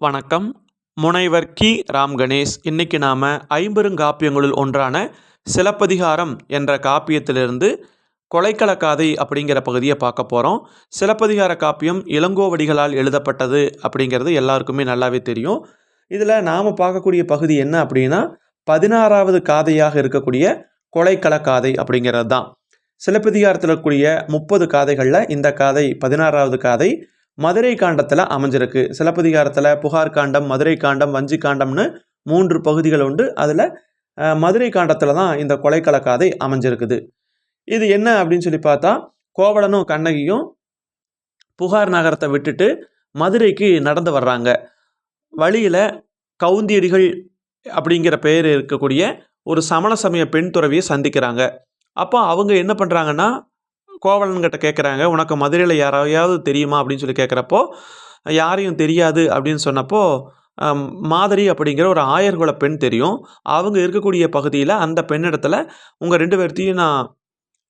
வணக்கம். முனைவர் கி. ராம் கணேஷ். இன்னைக்கு நாம் ஐம்பெருங்காப்பியங்களுள் ஒன்றான சிலப்பதிகாரம் என்ற காப்பியத்திலிருந்து கொலைக்களக்காதை அப்படிங்கிற பகுதியை பார்க்க போகிறோம் சிலப்பதிகார காப்பியம் இளங்கோவடிகளால் எழுதப்பட்டது அப்படிங்கிறது எல்லாருக்குமே நல்லாவே தெரியும். இதில் நாம் பார்க்கக்கூடிய பகுதி என்ன அப்படின்னா பதினாறாவது காதையாக இருக்கக்கூடிய கொலைக்களக்காதை அப்படிங்கிறது தான் சிலப்பதிகாரத்தில் இருக்கக்கூடிய முப்பது காதைகளில் இந்த காதை பதினாறாவது காதை மதுரை காண்டத்தில் அமைஞ்சிருக்கு. சிலப்பதிகாரத்தில் புகார் காண்டம் மதுரை காண்டம் வஞ்சி காண்டம்னு மூன்று பகுதிகள் உண்டு. அதில் மதுரை காண்டத்தில் தான் இந்த கொலைக்கள காதை அமைஞ்சிருக்குது. இது என்ன அப்படின்னு சொல்லி பார்த்தா கோவலனும் கண்ணகியும் புகார் நகரத்தை விட்டுட்டு மதுரைக்கு நடந்து வர்றாங்க. வழியில் கவுந்தியடிகள் அப்படிங்கிற பெயர் இருக்கக்கூடிய ஒரு சமண சமய பெண் துறவியை சந்திக்கிறாங்க. அப்போ அவங்க என்ன பண்ணுறாங்கன்னா கோவலன்கிட்ட கேட்குறாங்க உனக்கு மதுரையில் யாரையாவது தெரியுமா? அப்படின்னு சொல்லி கேட்குறப்போ யாரையும் தெரியாது அப்படின்னு சொன்னப்போ மாதிரி அப்படிங்கிற ஒரு ஆயர்குல பெண் தெரியும். அவங்க இருக்கக்கூடிய பகுதியில் அந்த பெண்ணிடத்துல உங்கள் ரெண்டு பேர்த்தையும் நான்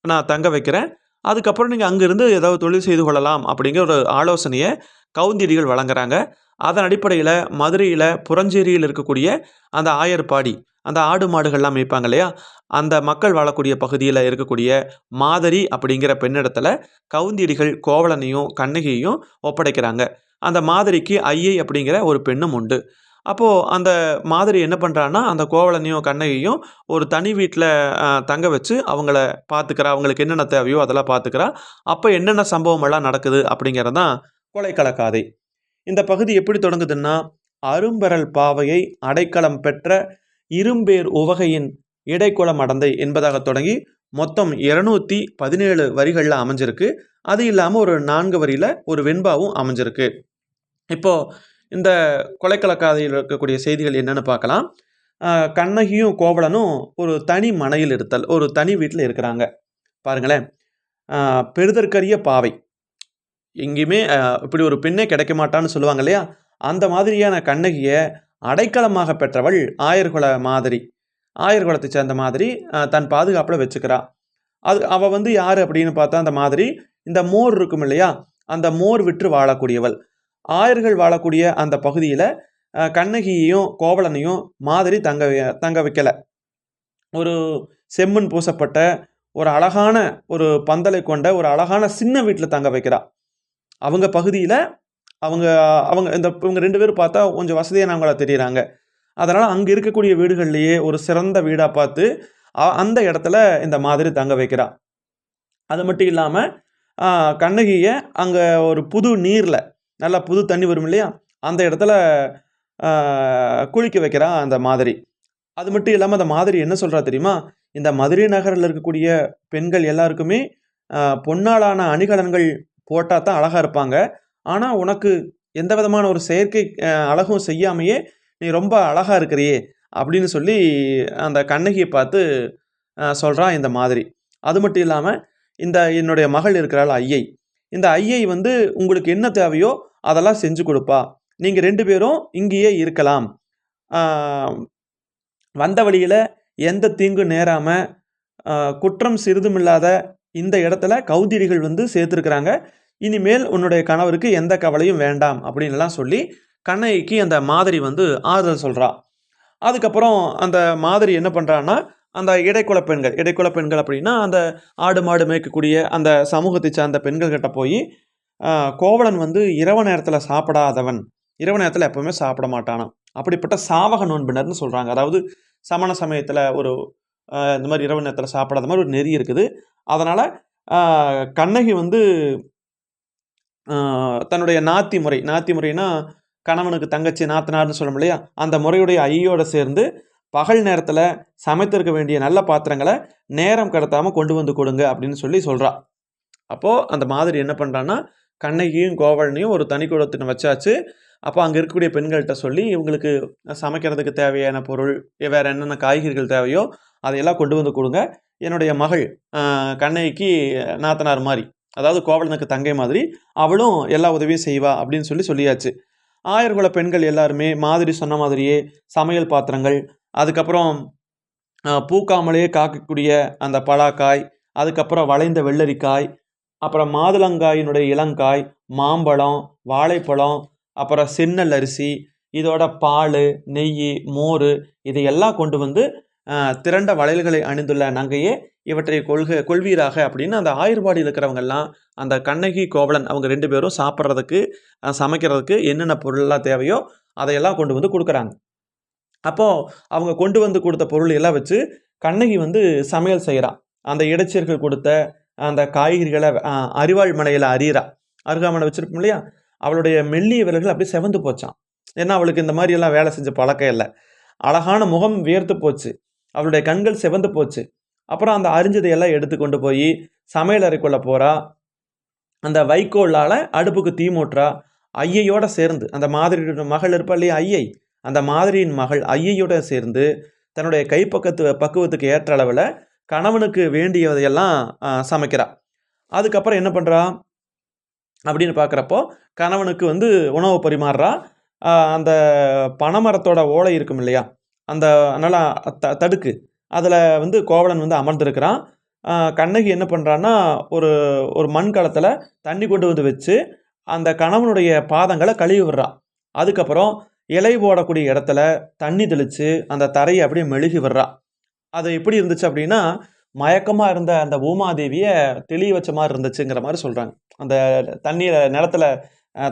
நான் தங்க வைக்கிறேன். அதுக்கப்புறம் நீங்கள் அங்கேருந்து ஏதாவது தொழில் செய்து கொள்ளலாம் அப்படிங்கிற ஒரு ஆலோசனையை கவுந்தியடிகள் வழங்குறாங்க. அதன் அடிப்படையில் மதுரையில் புறஞ்சேரியில் இருக்கக்கூடிய அந்த ஆயர்பாடி அந்த ஆடு மாடுகள்லாம் மேய்ப்பாங்க இல்லையா? அந்த மக்கள் வாழக்கூடிய பகுதியில் இருக்கக்கூடிய மாதிரி அப்படிங்கிற பெண்ணிடத்துல கவுந்தியடிகள் கோவலனையும் கண்ணகியையும் ஒப்படைக்கிறாங்க. அந்த மாதிரிக்கு ஐயை அப்படிங்கிற ஒரு பெண்ணும் உண்டு. அப்போது அந்த மாதிரி என்ன பண்ணுறான்னா அந்த கோவலனையும் கண்ணகியும் ஒரு தனி வீட்டில் தங்க வச்சு அவங்கள பார்த்துக்கிறா அவங்களுக்கு என்னென்ன தேவையோ அதெல்லாம் பார்த்துக்கிறா அப்போ என்னென்ன சம்பவம் எல்லாம் நடக்குது அப்படிங்கிறது தான் கொலைக்கள இந்த பகுதி எப்படி தொடங்குதுன்னா அரும்பெறல் பாவையை அடைக்கலம் பெற்ற இரும்பேர் உவகையின் இடைக்குளம் அடந்தை என்பதாக தொடங்கி மொத்தம் இருநூத்தி பதினேழு வரிகளில் அமைஞ்சிருக்கு. அது இல்லாமல் ஒரு நான்கு வரியில் ஒரு வெண்பாவும் அமைஞ்சிருக்கு. இப்போ இந்த கொலைக்கலக்காதையில் இருக்கக்கூடிய செய்திகள் என்னன்னு பார்க்கலாம். கண்ணகியும் கோவலனும் ஒரு தனி மனையில் இருத்தல் ஒரு தனி வீட்டில் இருக்கிறாங்க. பாருங்களேன். பெருதற்கரிய பாவை. எங்கேயுமே இப்படி ஒரு பெண்ணே கிடைக்க மாட்டான்னு சொல்லுவாங்க இல்லையா? அந்த மாதிரியான கண்ணகியை அடைக்கலமாக பெற்றவள் ஆயர்குல மாதிரி. ஆயர்குலத்தை சேர்ந்த மாதிரி தன் பாதுகாப்பில் வச்சுக்கிறா. அது அவள் வந்து யார் அப்படின்னு பார்த்தா அந்த மாதிரி இந்த மோர் இருக்கும் இல்லையா? அந்த மோர் விற்று வாழக்கூடியவள். ஆயர்கள் வாழக்கூடிய அந்த பகுதியில் கண்ணகியையும் கோவலனையும் மாதிரி தங்க வை- தங்க வைக்கலை. ஒரு செம்மண் பூசப்பட்ட ஒரு அழகான ஒரு பந்தலை கொண்ட ஒரு அழகான சின்ன வீட்டில் தங்க வைக்கிறா. அவங்க பகுதியில் அவங்க அவங்க இந்த இவங்க ரெண்டு பேரும் பார்த்தா கொஞ்சம் வசதியானவங்களா தெரியுறாங்க. அதனால் அங்கே இருக்கக்கூடிய வீடுகள்லேயே ஒரு சிறந்த வீடாக பார்த்து அந்த இடத்துல இந்த மாதிரி தங்க வைக்கிறா. அது மட்டும் இல்லாமல் கண்ணகியை அங்கே ஒரு புது நீரில் நல்லா புது தண்ணி வரும் இல்லையா? அந்த இடத்துல குளிக்க வைக்கிறா அந்த மாதிரி. அது மட்டும் இல்லாமல் அந்த மாதிரி என்ன சொல்கிறா தெரியுமா? இந்த மதுரை நகரில் இருக்கக்கூடிய பெண்கள் எல்லாருக்குமே ஆ, பொன்னாலான அணிகலன்கள் போட்டால் தான் அழகாக இருப்பாங்க. ஆனால் உனக்கு எந்த விதமான ஒரு செயற்கை அழகும் செய்யாமையே நீ ரொம்ப அழகாக இருக்கிறியே அப்படின்னு சொல்லி அந்த கண்ணகியை பார்த்து சொல்கிறான் இந்த மாதிரி. அது மட்டும் இல்லாமல் இந்த என்னுடைய மகள் இருக்கிறாள் ஐயை. இந்த ஐயை வந்து உங்களுக்கு என்ன தேவையோ அதெல்லாம் செஞ்சு கொடுப்பா. நீங்கள் ரெண்டு பேரும் இங்கேயே இருக்கலாம். வந்த வழியில் எந்த தீங்கும் நேராமல் குற்றம் சிறிதுமில்லாத இந்த இடத்துல கௌதிரிகள் வந்து சேர்த்துருக்குறாங்க. இனிமேல் உன்னுடைய கணவருக்கு எந்த கவலையும் வேண்டாம் அப்படின்லாம் சொல்லி கண்ணகிக்கு அந்த மாதிரி வந்து ஆறுதல் சொல்கிறா அதுக்கப்புறம் அந்த மாதிரி என்ன பண்ணுறான்னா அந்த இடைக்குல பெண்கள் இடைக்குல பெண்கள் அப்படின்னா அந்த ஆடு மாடு மேய்க்கக்கூடிய அந்த சமூகத்தை சார்ந்த பெண்கள்கிட்ட போய் கோவலன் வந்து இரவு நேரத்தில் சாப்பிடாதவன். இரவு நேரத்தில் எப்போவுமே சாப்பிட மாட்டானான் அப்படிப்பட்ட சாவக நோன்பினர்னு சொல்கிறாங்க அதாவது சமண சமயத்தில் ஒரு இந்த மாதிரி இரவு நேரத்தில் சாப்பிடாத மாதிரி ஒரு நெறி இருக்குது. அதனால் கண்ணகி வந்து தன்னுடைய நாத்தி முறை நாத்தி முறைனா கணவனுக்கு தங்கச்சி நாத்தனார்னு சொல்லும் இல்லையா? அந்த முறையுடைய ஐயோட சேர்ந்து பகல் நேரத்தில் சமைத்திருக்க வேண்டிய நல்ல பாத்திரங்களை நேரம் கடத்தாமல் கொண்டு வந்து கொடுங்க அப்படின்னு சொல்லி சொல்கிறா அப்போது அந்த மாதிரி என்ன பண்ணுறான்னா கண்ணகியும் கோவலனையும் ஒரு தனி கூடத்தின வச்சாச்சு. அப்போ அங்கே இருக்கக்கூடிய பெண்கள்கிட்ட சொல்லி இவங்களுக்கு சமைக்கிறதுக்கு தேவையான பொருள் வேறு என்னென்ன காய்கறிகள் தேவையோ அதையெல்லாம் கொண்டு வந்து கொடுங்க. என்னுடைய மகள் கண்ணகிக்கு நாத்தனார் மாதிரி அதாவது கோவலனுக்கு தங்கை மாதிரி அவளும் எல்லா உதவியும் செய்வா அப்படின்னு சொல்லி சொல்லியாச்சு. ஆயர்குல பெண்கள் எல்லாருமே மாதிரி சொன்ன மாதிரியே சமையல் பாத்திரங்கள் அதுக்கப்புறம் பூக்காமலேயே காக்கக்கூடிய அந்த பலாக்காய் அதுக்கப்புறம் வளைந்த வெள்ளரிக்காய் அப்புறம் மாதுளங்காயினுடைய இளங்காய் மாம்பழம் வாழைப்பழம் அப்புறம் சின்னல் அரிசி இதோட பால் நெய் மோர் இதையெல்லாம் கொண்டு வந்து திரண்ட வளையல்களை அணிந்துள்ள நங்கையே இவற்றை கொள்க கொள்வீராக அப்படின்னு அந்த ஆயுர்வாடியில் இருக்கிறவங்கெல்லாம் அந்த கண்ணகி கோவலன் அவங்க ரெண்டு பேரும் சாப்பிட்றதுக்கு சமைக்கிறதுக்கு என்னென்ன பொருள்லாம் தேவையோ அதையெல்லாம் கொண்டு வந்து கொடுக்குறாங்க. அப்போது அவங்க கொண்டு வந்து கொடுத்த பொருள் எல்லாம் வச்சு கண்ணகி வந்து சமையல் செய்கிறா அந்த இடைச்சீர்கள் கொடுத்த அந்த காய்கறிகளை அரிவாள் மனையில் அறியறா அருகாமனை வச்சிருப்போம் இல்லையா? அவளுடைய மெல்லிய விரல்கள் அப்படியே செவந்து போச்சான் ஏன்னா அவளுக்கு இந்த மாதிரி எல்லாம் வேலை செஞ்ச பழக்கம் இல்லை. அழகான முகம் வியர்த்து போச்சு. அவளுடைய கண்கள் செவந்து போச்சு. அப்புறம் அந்த அரிஞ்சதையெல்லாம் எடுத்து கொண்டு போய் சமையல் அறைக்குள்ளே போகிறா அந்த வைக்கோலால் அடுப்புக்கு தீ மூட்டுறா ஐயையோட சேர்ந்து அந்த மாதிரியோட மகள் இருப்பா இல்லையா? ஐயை. அந்த மாதிரியின் மகள் ஐயையோட சேர்ந்து தன்னுடைய கைப்பக்கத்து பக்குவத்துக்கு ஏற்ற அளவில் கணவனுக்கு வேண்டியதையெல்லாம் சமைக்கிறா. அதுக்கப்புறம் என்ன பண்ணுறா அப்படின்னு பார்க்குறப்போ கணவனுக்கு வந்து உணவு பரிமாறுறா அந்த பனைமரத்தோட ஓலை இருக்கும் இல்லையா? அந்த நல்லா த தடுக்கு. அதில் வந்து கோவலன் வந்து அமர்ந்திருக்கிறான். கண்ணகி என்ன பண்ணுறான்னா ஒரு ஒரு மண் கலத்தில் தண்ணி கொண்டு வந்து வச்சு அந்த கணவனுடைய பாதங்களை கழுவி விடுறான் அதுக்கப்புறம் இலை போடக்கூடிய இடத்துல தண்ணி தெளித்து அந்த தரையை அப்படியே மெழுகி விடுறான் அது எப்படி இருந்துச்சு அப்படின்னா மயக்கமாக இருந்த அந்த பூமாதேவியை தெளிய வச்ச மாதிரி இருந்துச்சுங்கிற மாதிரி சொல்கிறாங்க அந்த தண்ணியில் நிலத்துல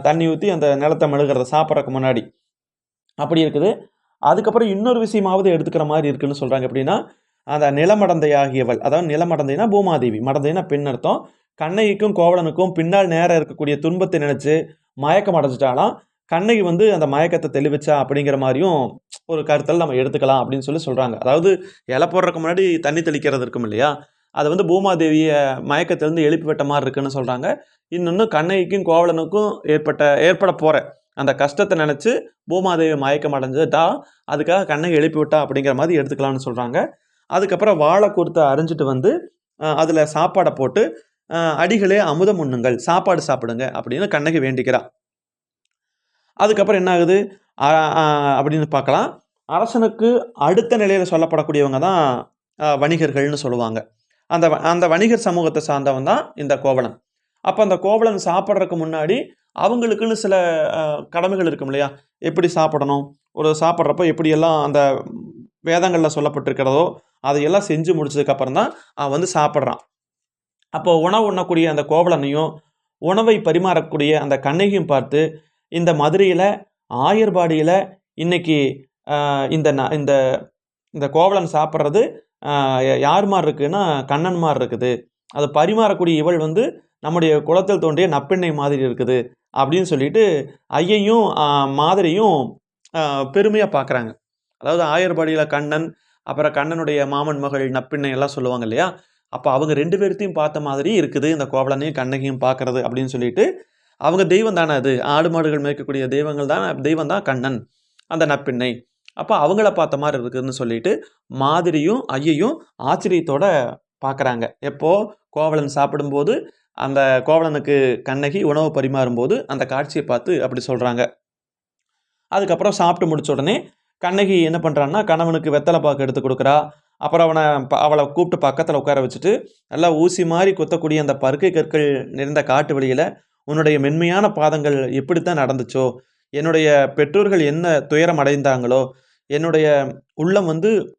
தண்ணி ஊற்றி அந்த நிலத்தை மெழுகிறத சாப்பிட்றதுக்கு முன்னாடி. அப்படி இருக்குது. அதுக்கப்புறம் இன்னொரு விஷயமாவது எடுத்துக்கிற மாதிரி இருக்குன்னு சொல்கிறாங்க எப்படின்னா அந்த நிலமடந்தையாகியவள் அதாவது நிலமடந்தைனா பூமாதேவி மடந்தைனா பெண் அர்த்தம். கண்ணகிக்கும் கோவலனுக்கும் பின்னால் நேரம் இருக்கக்கூடிய துன்பத்தை நினச்சி மயக்கம் அடைஞ்சிட்டாலாம் கண்ணகி வந்து அந்த மயக்கத்தை தெளிவிச்சா அப்படிங்கிற மாதிரியும் ஒரு கருத்தில் நம்ம எடுத்துக்கலாம் அப்படின்னு சொல்லி சொல்கிறாங்க அதாவது இலை போடுறதுக்கு முன்னாடி தண்ணி தெளிக்கிறது இருக்கும் இல்லையா? அது வந்து பூமாதேவியை மயக்கத்திலேருந்து எழுப்பி விட்ட மாதிரி இருக்குன்னு சொல்கிறாங்க இன்னொன்று கண்ணகிக்கும் கோவலனுக்கும் ஏற்பட்ட ஏற்பட போகிற அந்த கஷ்டத்தை நினச்சி பூமாதேவி மயக்கம் அடைஞ்சுட்டா அதுக்காக கண்ணை எழுப்பி விட்டா அப்படிங்கிற மாதிரி எடுத்துக்கலாம்னு சொல்கிறாங்க அதுக்கப்புறம் வாழை கொடுத்து அரிஞ்சிட்டு வந்து அதில் சாப்பாடை போட்டு அடிகளே அமுதம் உண்ணுங்கள் சாப்பாடு சாப்பிடுங்க அப்படின்னு கண்ணகி வேண்டிக்கிறான் அதுக்கப்புறம் என்ன ஆகுது? அப்படின்னு பார்க்கலாம். அரசனுக்கு அடுத்த நிலையில் சொல்லப்படக்கூடியவங்க தான் வணிகர்கள்னு சொல்லுவாங்க. அந்த வ- அந்த வணிகர் சமூகத்தை சார்ந்தவன் தான் இந்த கோவலன். அப்போ அந்த கோவலன் சாப்பிட்றதுக்கு முன்னாடி அவங்களுக்குன்னு சில கடமைகள் இருக்கும் இல்லையா? எப்படி சாப்பிடணும்? ஒரு சாப்பிட்றப்போ எப்படியெல்லாம் அந்த வேதங்களில் சொல்லப்பட்டிருக்கிறதோ அதையெல்லாம் செஞ்சு முடிச்சதுக்கப்புறம் தான் அவன் வந்து சாப்பிட்றான். அப்போ உணவு உண்ணக்கூடிய அந்த கோவலனையும் உணவை பரிமாறக்கூடிய அந்த கண்ணகியும் பார்த்து இந்த மதுரையில் ஆயர்பாடியில் இன்னைக்கு இந்த ந- இந்த இந்த கோவலன் சாப்பிட்றது யார் மாதிரி இருக்குன்னா கண்ணன் மாதிரி இருக்குது. அது பரிமாறக்கூடிய இவள் வந்து நம்முடைய குளத்தில் தோன்றிய நப்பெண்ணை மாதிரி இருக்குது. அப்படின்னு சொல்லிட்டு ஐயையும் மாதிரியும் பெருமையாக பார்க்குறாங்க அதாவது ஆயர்பாடியில் கண்ணன் அப்புறம் கண்ணனுடைய மாமன் மகள் நப்பிண்ணை எல்லாம் சொல்லுவாங்க இல்லையா? அப்போ அவங்க ரெண்டு பேர்த்தையும் பார்த்த மாதிரி இருக்குது. இந்த கோவலனையும் கண்ணகியும் பார்க்கறது அப்படின்னு சொல்லிட்டு அவங்க தெய்வம் தானே அது. ஆடு மாடுகள் மேய்க்கக்கூடிய தெய்வங்கள் தான் தெய்வம் தான் கண்ணன் அந்த நப்பிண்ணை. அப்போ அவங்கள பார்த்த மாதிரி இருக்குதுன்னு சொல்லிட்டு மாதிரியும் ஐயையும் ஆச்சரியத்தோட பார்க்குறாங்க எப்போ? கோவலன் சாப்பிடும்போது அந்த கோவலனுக்கு கண்ணகி உணவு பரிமாறும்போது அந்த காட்சியை பார்த்து அப்படி சொல்கிறாங்க அதுக்கப்புறம் சாப்பிட்டு முடிச்ச உடனே கண்ணகி என்ன பண்ணுறான்னா கணவனுக்கு வெத்தலை பாக்கு எடுத்து கொடுக்குறா. அப்புறம் அவனை ப- அவளை கூப்பிட்டு பக்கத்தில் உட்கார வச்சுட்டு நல்லா ஊசி மாதிரி குத்தக்கூடிய அந்த பருக்கை கற்கள் நிறைந்த காட்டு வழியில் உன்னுடைய மென்மையான பாதங்கள் எப்படித்தான் நடந்துச்சோ? என்னுடைய பெற்றோர்கள் என்ன துயரம் அடைந்தாங்களோ? என்னுடைய உள்ளம் வந்து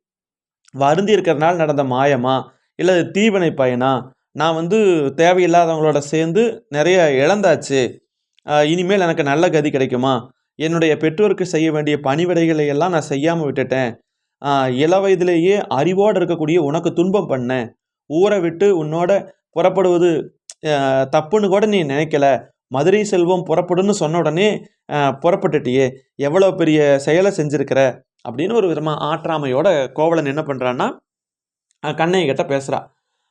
வருந்தி இருக்கிறனால நடந்த மாயமா? இல்லை தீவினை பயனா? நான் வந்து தேவையில்லாதவங்களோட சேர்ந்து நிறைய இழந்தாச்சு. இனிமேல் எனக்கு நல்ல கதி கிடைக்குமா? என்னுடைய பெற்றோருக்கு செய்ய வேண்டிய பணிவிடைகளை எல்லாம் நான் செய்யாமல் விட்டுட்டேன். இள வயதிலேயே அறிவோடு இருக்கக்கூடிய உனக்கு துன்பம் பண்ணேன். ஊரை விட்டு உன்னோட புறப்படுவது தப்புன்னு கூட நீ நினைக்கல. மதுரை செல்வம் புறப்படுன்னு சொன்ன உடனே புறப்பட்டுட்டியே. எவ்வளோ பெரிய செயலை செஞ்சுருக்கிற? அப்படின்னு ஒரு விதமாக ஆற்றாமையோட கோவலன் என்ன பண்ணுறான்னா கண்ணையை கிட்ட பேசுகிறா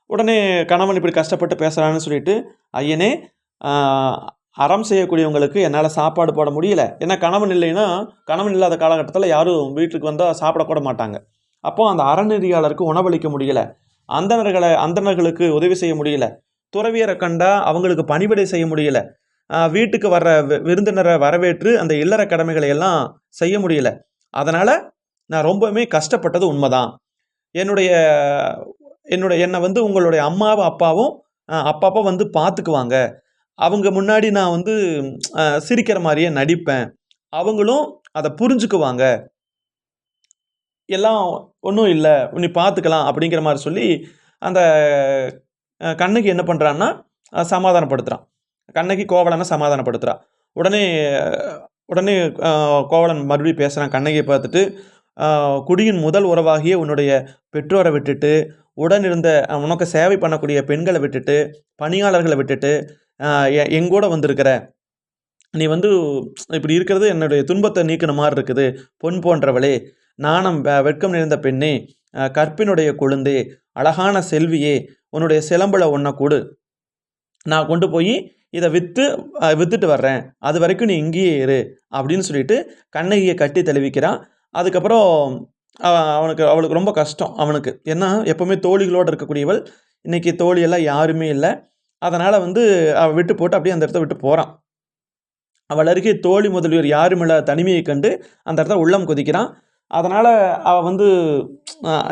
உடனே கணவன் இப்படி கஷ்டப்பட்டு பேசுகிறான்னு சொல்லிட்டு ஐயனே அறம் செய்யக்கூடியவங்களுக்கு என்னால் சாப்பாடு போட முடியல. ஏன்னா கணவன் இல்லைன்னா கணவன் இல்லாத காலகட்டத்தில் யாரும் வீட்டுக்கு வந்தால் சாப்பிடக்கூட மாட்டாங்க. அப்போது அந்த அறநெறியாளருக்கு உணவளிக்க முடியல. அந்தணர்களை அந்தணர்களுக்கு உதவி செய்ய முடியல. துறவியரை கண்டா அவங்களுக்கு பணிவிடை செய்ய முடியல. வீட்டுக்கு வர்ற வி- விருந்தினரை வரவேற்று அந்த இல்லற கடமைகளை எல்லாம் செய்ய முடியல. அதனால் நான் ரொம்பவுமே கஷ்டப்பட்டது உண்மைதான். என்னுடைய என்னுடைய என்னை வந்து உங்களுடைய அம்மாவும் அப்பாவும் அப்பப்போ வந்து பார்த்துக்குவாங்க. அவங்க முன்னாடி நான் வந்து சிரிக்கிற மாதிரியே நடிப்பேன். அவங்களும் அதை புரிஞ்சுக்குவாங்க. எல்லாம் ஒன்றும் இல்லை நீ பார்த்துக்கலாம் அப்படிங்கிற மாதிரி சொல்லி அந்த கண்ணகி என்ன பண்ணுறான்னா சமாதானப்படுத்துகிறான் கண்ணகி கோவலனை சமாதானப்படுத்துகிறான் உடனே உடனே கோவலன் மறுபடியும் பேசுகிறான் கண்ணகியை பார்த்துட்டு குடியின் முதல் உறவாகிய உன்னுடைய பெற்றோரை விட்டுட்டு உடன் இருந்த உனக்கு சேவை பண்ணக்கூடிய பெண்களை விட்டுட்டு பணியாளர்களை விட்டுட்டு எ- எங்கூட வந்திருக்கிற நீ வந்து இப்படி இருக்கிறது என்னுடைய துன்பத்தை நீக்கின மாதிரி இருக்குது பொன் போன்றவளே. நாணம் வெ- வெட்கம் நிறைந்த பெண்ணே கற்பினுடைய கொழுந்தே அழகான செல்வியே உன்னுடைய சிலம்பல ஒன்றை கொடு. நான் கொண்டு போய் இதை விற்று விற்றுட்டு வர்றேன். அது வரைக்கும் நீ இங்கேயே இரு அப்படின்னு சொல்லிட்டு கண்ணகியை கட்டி தெளிவிக்கிறான் அதுக்கப்புறம் அவனுக்கு அவளுக்கு ரொம்ப கஷ்டம் அவனுக்கு. ஏன்னா எப்போவுமே தோழிகளோடு இருக்கக்கூடியவள். இன்றைக்கி தோழியெல்லாம் யாருமே இல்லை. அதனால் வந்து அவள் விட்டு போட்டு அப்படியே அந்த இடத்த விட்டு போகிறான் அவள் அருகே தோழி முதலியோர் யாரும் இல்லை தனிமையை கண்டு அந்த இடத்த உள்ளம் கொதிக்கிறான். அதனால் அவள் வந்து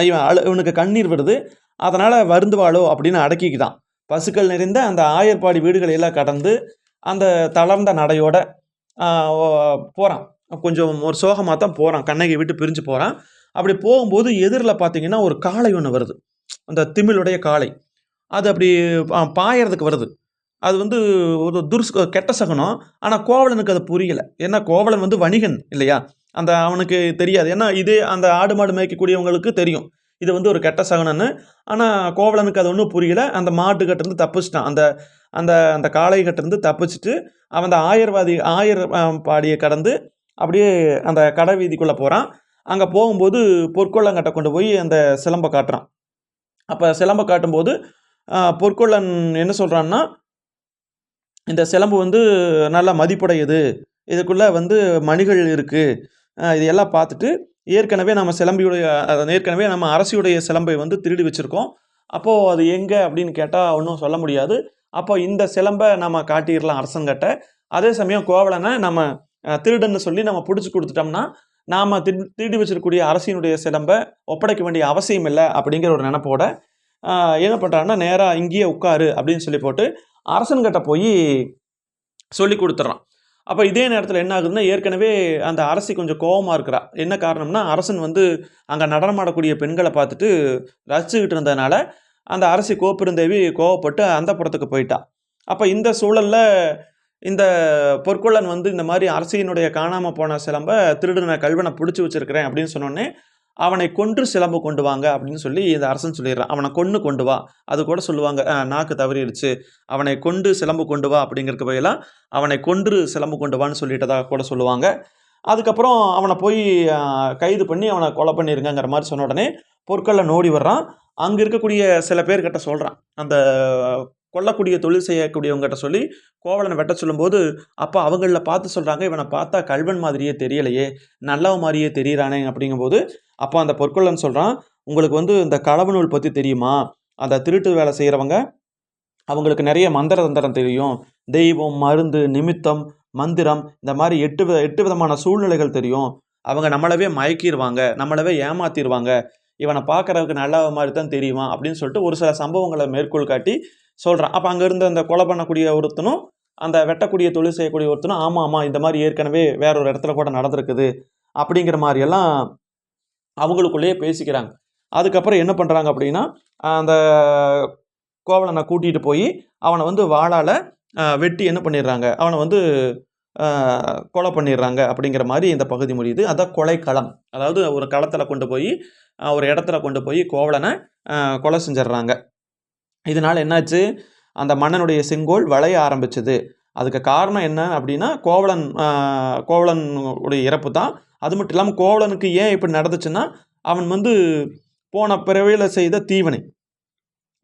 இவன் அழு இவனுக்கு கண்ணீர் வருது அதனால் வருந்துவாளோ அப்படின்னு அடக்கிக்கிட்டான். பசுக்கள் நிறைந்த அந்த ஆயர்பாடி வீடுகளை எல்லாம் கடந்து அந்த தளர்ந்த நடையோட போகிறான் கொஞ்சம் ஒரு சோகமாக தான் போகிறான் கண்ணகி விட்டு பிரிஞ்சு போகிறான் அப்படி போகும்போது எதிரில் பார்த்தீங்கன்னா ஒரு காளை ஒன்று வருது. அந்த திமிழுடைய காளை. அது அப்படி பாயறதுக்கு வருது. அது வந்து ஒரு துர்ஸ் கெட்ட சகுனம். ஆனால் கோவலனுக்கு அது புரியலை. ஏன்னா கோவலன் வந்து வணிகன் இல்லையா? அந்த அவனுக்கு தெரியாது. ஏன்னா இதே அந்த ஆடு மாடு மேய்க்கக்கூடியவங்களுக்கு தெரியும். இது வந்து ஒரு கெட்ட சகனன்னு ஆனால் கோவலனுக்கு அது ஒன்றும் புரியல. அந்த மாட்டுக்கிட்டேருந்து தப்பிச்சிட்டான். அந்த அந்த அந்த காளைகிட்டேருந்து தப்பிச்சிட்டு அவன் அந்த ஆயர்வாதி ஆயர் பாடியை கடந்து அப்படியே அந்த கடை வீதிக்குள்ளே போகிறான் அங்கே போகும்போது பொற்கொள்ளங்கிட்ட கொண்டு போய் அந்த சிலம்பை காட்டுறான். அப்போ சிலம்பை காட்டும்போது பொற்கொள்ளன் என்ன சொல்கிறான்னா இந்த சிலம்பு வந்து நல்லா மதிப்புடையது. இதுக்குள்ளே வந்து மணிகள் இருக்குது இது எல்லாம் பார்த்துட்டு ஏற்கனவே நம்ம சிலம்பியுடைய ஏற்கனவே நம்ம அரசியுடைய சிலம்பை வந்து திருடி வச்சுருக்கோம். அப்போது அது எங்கே அப்படின்னு கேட்டால் ஒன்றும் சொல்ல முடியாது. அப்போ இந்த சிலம்பை நம்ம காட்டிடலாம் அரசன்கிட்ட. அதே சமயம் கோவலனை நம்ம திருடன்னு சொல்லி நம்ம பிடிச்சி கொடுத்துட்டோம்னா நாம் தி திருடி வச்சிருக்கக்கூடிய அரசினுடைய சிலம்பை ஒப்படைக்க வேண்டிய அவசியம் இல்லை அப்படிங்கிற ஒரு நினப்போட என்ன பண்ணுறான்னா நேராக இங்கேயே உட்காரு அப்படின்னு சொல்லி போட்டு அரசன்கிட்ட போய் சொல்லி கொடுத்துட்றான். அப்போ இதே நேரத்தில் என்ன ஆகுதுன்னா ஏற்கனவே அந்த அரசி கொஞ்சம் கோவமாக இருக்கிறா. என்ன காரணம்னா அரசன் வந்து அங்கே நடனமாடக்கூடிய பெண்களை பார்த்துட்டு ரசிச்சுக்கிட்டு இருந்ததுனால அந்த அரசி கோப்பெருந்தேவி கோவப்பட்டு அந்த புறத்துக்கு போயிட்டா. அப்போ இந்த சூழலில் இந்த பொற்கொள்ளன் வந்து இந்த மாதிரி அரசியினுடைய காணாமல் போன சிலம்ப திருடின கல்வனை பிடிச்சி வச்சிருக்கிறேன் அப்படின்னு சொன்னோடனே அவனை கொன்று சிலம்பு கொண்டு வாங்க அப்படின்னு சொல்லி இந்த அரசன் சொல்லிடுறான். அவனை கொன்று கொண்டு வா. அது கூட சொல்லுவாங்க நாக்கு தவறிடுச்சு. அவனை கொண்டு சிலம்பு கொண்டு வா அப்படிங்கிறதுக்கு பதிலாக அவனை கொன்று சிலம்பு கொண்டு வான்னு சொல்லிட்டதாக கூட சொல்லுவாங்க. அதுக்கப்புறம் அவனை போய் கைது பண்ணி அவனை கொலை பண்ணிருங்கங்கிற மாதிரி சொன்ன உடனே பொற்களை நோடி வர்றான். அங்கே இருக்கக்கூடிய சில பேர்கிட்ட சொல்கிறான் அந்த கொல்லக்கூடிய தொழில் செய்யக்கூடியவங்ககிட்ட சொல்லி கோவலனை வெட்ட சொல்லும்போது அப்போ அவங்களில் பார்த்து சொல்கிறாங்க இவனை பார்த்தா கல்வன் மாதிரியே தெரியலையே. நல்லவ மாதிரியே தெரியறானே அப்படிங்கும்போது அப்போ அந்த பொற்கொள்ளன் சொல்கிறான் உங்களுக்கு வந்து இந்த களவு நூல் பற்றி தெரியுமா? அந்த திருட்டு வேலை செய்கிறவங்க அவங்களுக்கு நிறைய மந்திர தந்திரம் தெரியும். தெய்வம் மருந்து நிமித்தம் மந்திரம் இந்த மாதிரி எட்டு வித எட்டு விதமான சூழ்நிலைகள் தெரியும். அவங்க நம்மளவே மயக்கிடுவாங்க நம்மளவே ஏமாத்திடுவாங்க இவனை பார்க்குறதுக்கு நல்ல மாதிரி தான் தெரியுமா? அப்படின்னு சொல்லிட்டு ஒரு சில சம்பவங்களை மேற்கோள் காட்டி சொல்கிறான் அப்போ அங்கேருந்து அந்த கொலை பண்ணக்கூடிய ஒருத்தனும் அந்த வெட்டக்கூடிய தொழில் செய்யக்கூடிய ஒருத்தனும் ஆமாம் ஆமாம் இந்த மாதிரி ஏற்கனவே வேற ஒரு இடத்துல கூட நடந்திருக்குது அப்படிங்கிற மாதிரியெல்லாம் அவங்களுக்குள்ளேயே பேசிக்கிறாங்க. அதுக்கப்புறம் என்ன பண்ணுறாங்க அப்படின்னா அந்த கோவலனை கூட்டிகிட்டு போய் அவனை வந்து வாளால் வெட்டி என்ன பண்ணிடுறாங்க? அவனை வந்து கொலை பண்ணிடுறாங்க அப்படிங்கிற மாதிரி இந்த பகுதி முடியுது. அதான் கொலைக்களம். அதாவது ஒரு களத்தில் கொண்டு போய் ஒரு இடத்துல கொண்டு போய் கோவலனை கொலை செஞ்சிடுறாங்க. இதனால் என்னாச்சு? அந்த மன்னனுடைய செங்கோல் வளைய ஆரம்பிச்சது. அதுக்கு காரணம் என்ன அப்படின்னா கோவலன் கோவலன் உடைய இறப்பு தான். அது மட்டும் இல்லாமல் கோவலனுக்கு ஏன் இப்படி நடந்துச்சுன்னா அவன் வந்து போன பிறவியில் செய்த தீவனை.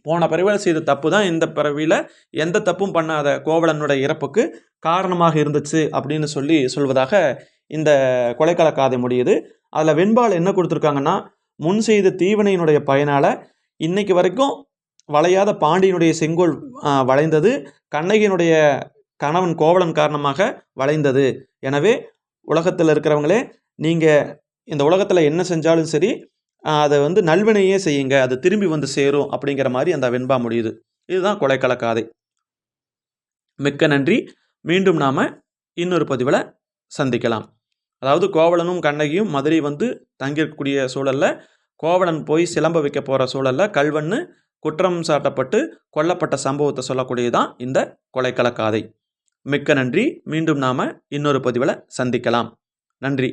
போன பிறவியில் செய்த தப்பு தான் இந்த பிறவியில் எந்த தப்பும் பண்ணாத கோவலனுடைய இறப்புக்கு காரணமாக இருந்துச்சு அப்படின்னு சொல்லி சொல்வதாக இந்த கொலைக்கால காதை முடியுது. அதில் வெண்பால் என்ன கொடுத்துருக்காங்கன்னா முன் செய்த தீவனையினுடைய பயனால் இன்னைக்கு வரைக்கும் வளையாத பாண்டியனுடைய செங்கோல் வளைந்தது. கண்ணகியினுடைய கணவன் கோவலன் காரணமாக வளைந்தது. எனவே உலகத்தில் இருக்கிறவங்களே நீங்கள் இந்த உலகத்தில் என்ன செஞ்சாலும் சரி அதை வந்து நல்வினையே செய்யுங்க. அது திரும்பி வந்து சேரும் அப்படிங்கிற மாதிரி அந்த வெண்பா முடியுது. இதுதான் கொலைக்கள காதை. மிக்க நன்றி. மீண்டும் நாம் இன்னொரு பதிவில் சந்திக்கலாம். அதாவது கோவலனும் கண்ணகியும் மதுரை வந்து தங்கியிருக்கக்கூடிய சூழலில் கோவலன் போய் சிலம்ப வைக்க போகிற சூழலில் கல்வன்னு குற்றம் சாட்டப்பட்டு கொல்லப்பட்ட சம்பவத்தை சொல்லக்கூடியதான் இந்த கொலைக்கள காதை. மிக்க நன்றி. மீண்டும் நாம் இன்னொரு பதிவில் சந்திக்கலாம். நன்றி.